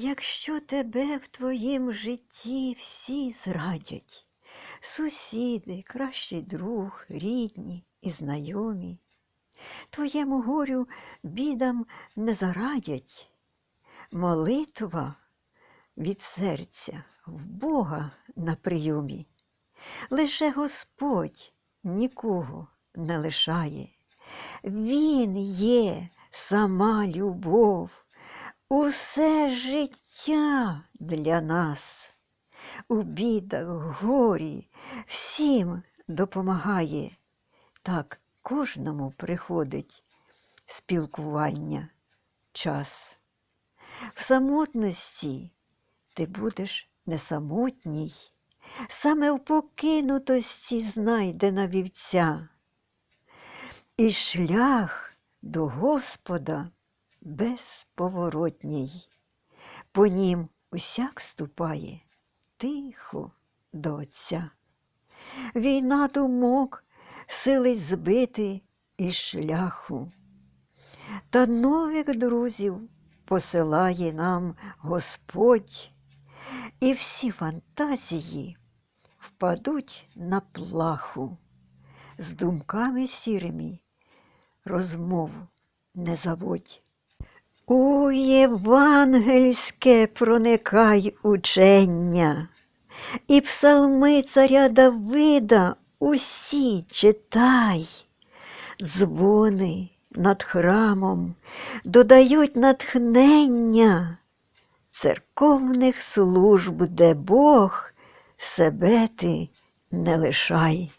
Якщо тебе в твоїм житті всі зрадять, сусіди, кращий друг, рідні і знайомі, твоєму горю бідам не зарадять, молитва від серця в Бога на прийомі. Лише Господь нікого не лишає. Він є сама любов, усе життя для нас. У бідах, горі всім допомагає. Так кожному приходить спілкування час. В самотності ти будеш не самотній, саме в покинутості знайдена вівця. І шлях до Господа безповоротній, по нім усяк ступає тихо до Отця. Війна думок силить збити із шляху, та нових друзів посилає нам Господь, і всі фантазії впадуть на плаху з думками сірими розмову не заводь. У євангельське проникай учення, і псалми царя Давида усі читай, дзвони над храмом додають натхнення церковних служб, де Бог себе ти не лишай.